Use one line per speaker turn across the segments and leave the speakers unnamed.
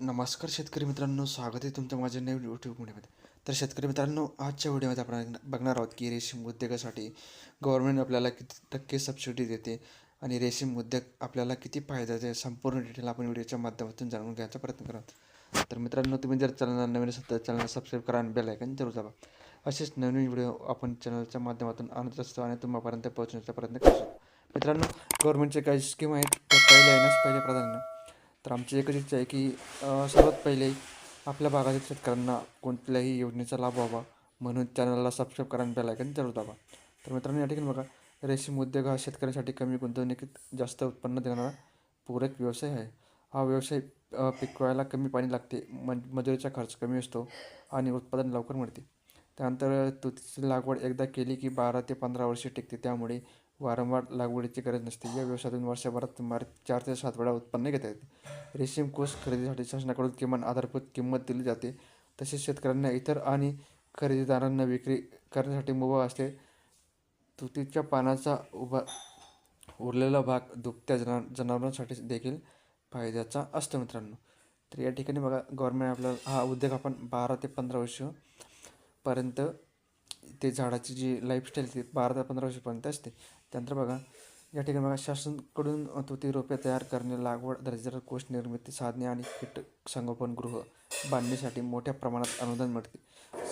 नमस्कार शेतकरी मित्रांनो स्वागत आहे तुमचं माझ्या नवीन यूट्यूब व्हिडिओमध्ये तर शेतकरी मित्रांनो आजच्या व्हिडिओमध्ये आपण बघणार आहोत की रेशीम उद्योगासाठी गव्हर्नमेंट आपल्याला किती टक्के सबसिडी देते आणि रेशीम उद्योग आपल्याला किती फायदा देते संपूर्ण डिटेल आपण व्हिडिओच्या माध्यमातून जाणून घ्यायचा प्रयत्न करा तर मित्रांनो तुम्ही जर चॅनल नवीन असाल तर चॅनल सबस्क्राईब करा आणि बेल ऐकन जरूर दाबा. असेच नवीन व्हिडिओ आपण चॅनलच्या माध्यमातून आणत असतो आणि तुम्हापर्यंत पोहोचण्याचा प्रयत्न करतो. मित्रांनो गव्हर्नमेंटचे काही स्कीम आहेत त्या पहिले येण्यास पहिले प्राधान्य तर आमची एकच इच्छा आहे की सर्वात पहिले आपल्या भागातील शेतकऱ्यांना कोणत्याही योजनेचा लाभ व्हावा म्हणून चॅनलला सबस्क्राईब करा आणि बेलायकन जरूर दाबा. तर मित्रांनो या ठिकाणी बघा रेशीम उद्योग हा शेतकऱ्यांसाठी कमी गुंतवणुकीत जास्त उत्पन्न देणारा पूरक व्यवसाय आहे. हा व्यवसाय पिकवायला कमी पाणी लागते म मजुरीचा खर्च कमी असतो आणि उत्पादन लवकर मिळते. त्यानंतर तुतीची लागवड एकदा केली की बारा ते पंधरा वर्षे टिकते. त्यामुळे वारंवार लागवडीची गरज नसते. या व्यवसायातून वर्षभरात सुमारे चार ते सात वेळा उत्पन्न घेता येते. रेशीम कोष खरेदीसाठी शासनाकडून किमान आधारभूत किंमत दिली जाते. तसेच शेतकऱ्यांना इतर आणि खरेदीदारांना विक्री करण्यासाठी मुभा असते तुतीच्या पानाचा उभा उरलेला भाग दुभत्या जना जनावरांसाठी देखील फायद्याचा असतो मित्रांनो. तर या ठिकाणी बघा गव्हर्मेंट आपल्याला हा उद्योग आपण बारा ते पंधरा वर्षपर्यंत ते झाडाची जी लाईफस्टाईल ती बारा ते पंधरा वर्षापर्यंत असते. त्यानंतर बघा या ठिकाणी बघा शासनकडून तुती रोपे तयार करणे लागवड दर्जेदार कोष निर्मिती साधने आणि कीटक संगोपन गृह बांधणीसाठी मोठ्या प्रमाणात अनुदान मिळते.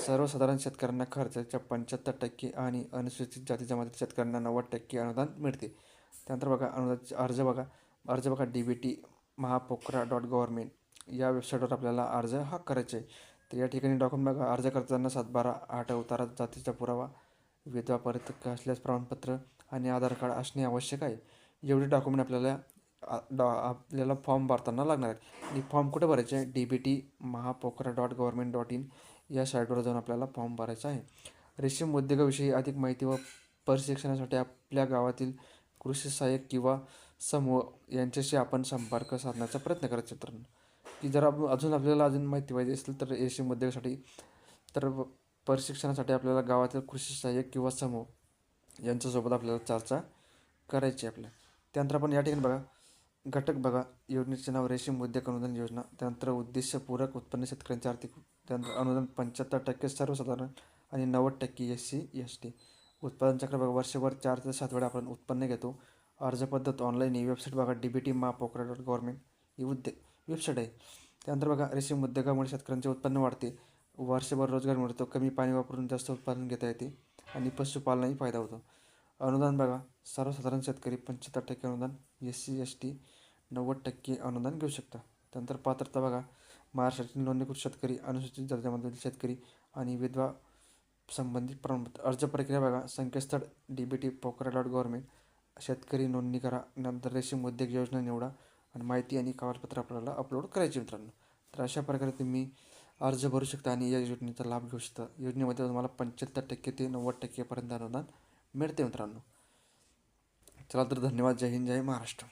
सर्वसाधारण शेतकऱ्यांना खर्चाच्या पंच्याहत्तर टक्के आणि अनुसूचित जाती जमातीच्या शेतकऱ्यांना नव्वद टक्के अनुदान मिळते. त्यानंतर बघा अनुदानाचे अर्ज बघा. अर्ज बघा D B T Mahapocra dot government या वेबसाईटवर आपल्याला अर्ज हा करायचा आहे. तर या ठिकाणी डॉक्युमेंट बघा. अर्ज करताना सातबारा आठ अवतारात जातीचा पुरावा विधवा परित्यक्त असल्यास प्रमाणपत्र आणि आधार कार्ड असणे आवश्यक आहे. एवढे डॉक्युमेंट आपल्याला डॉ आपल्याला फॉर्म भरताना लागणार आहेत. आणि फॉर्म कुठे भरायचे आहे? D B T Mahapocra dot government dot in या साईटवर जाऊन आपल्याला फॉर्म भरायचा आहे. रेशीम उद्योगाविषयी अधिक माहिती व प्रशिक्षणासाठी आपल्या गावातील कृषी सहाय्यक किंवा समूह यांच्याशी आपण संपर्क साधण्याचा प्रयत्न करायचा मित्रांनो. की जर आपण अजून आपल्याला अजून माहिती पाहिजे असेल तर रेशीम उद्योगासाठी तर प्रशिक्षणासाठी आपल्याला गावातील कृषी सहाय्यक किंवा समूह यांच्यासोबत आपल्याला चर्चा करायची आहे आपल्या. त्यानंतर आपण या ठिकाणी बघा घटक बघा योजनेचे नाव रेशीम उद्योग अनुदान योजना. त्यानंतर उद्देशपूरक उत्पन्न शेतकऱ्यांचे आर्थिक त्यानंतर अनुदान पंच्याहत्तर टक्के सर्वसाधारण आणि नव्वद टक्के एस सी एस टी उत्पादन चक्र बघा वर्षभर चार ते सात वेळा आपण उत्पन्न घेतो. अर्ज पद्धत ऑनलाईन ही वेबसाईट बघा D B T Mahapocra dot government ही उद्योग वेबसाईट आहे. त्यानंतर बघा रेशीम उद्योगामुळे शेतकऱ्यांचे उत्पन्न वाढते. वर्षभर रोजगार मिळतो. कमी पाणी वापरून जास्त उत्पादन घेता येते आणि पशुपालनाही फायदा होतो. अनुदान बघा सर्वसाधारण शेतकरी पंच्याहत्तर टक्के अनुदान एस सी एस टी नव्वद टक्के अनुदान घेऊ शकता. त्यानंतर पात्रता बघा महाराष्ट्रातील नोंदणीकृत शेतकरी अनुसूचित दर्जामधील शेतकरी आणि विधवा संबंधित प्रमाणपत्र. अर्ज प्रक्रिया बघा संकेतस्थळ D B T Pocra dot government शेतकरी नोंदणी करा नंतर रेशीम उद्योग योजना निवडा. आणि माहिती आणि कागदपत्र आपल्याला अपलोड करायची मित्रांनो. तर अशा प्रकारे तुम्ही अर्ज भरू शकता आणि या योजनेचा लाभ घेऊ शकता. योजनेमध्ये तुम्हाला पंच्याहत्तर टक्के ते नव्वद टक्केपर्यंत अनुदान मिळते मित्रांनो. चला तर धन्यवाद. जय हिंद जय महाराष्ट्र.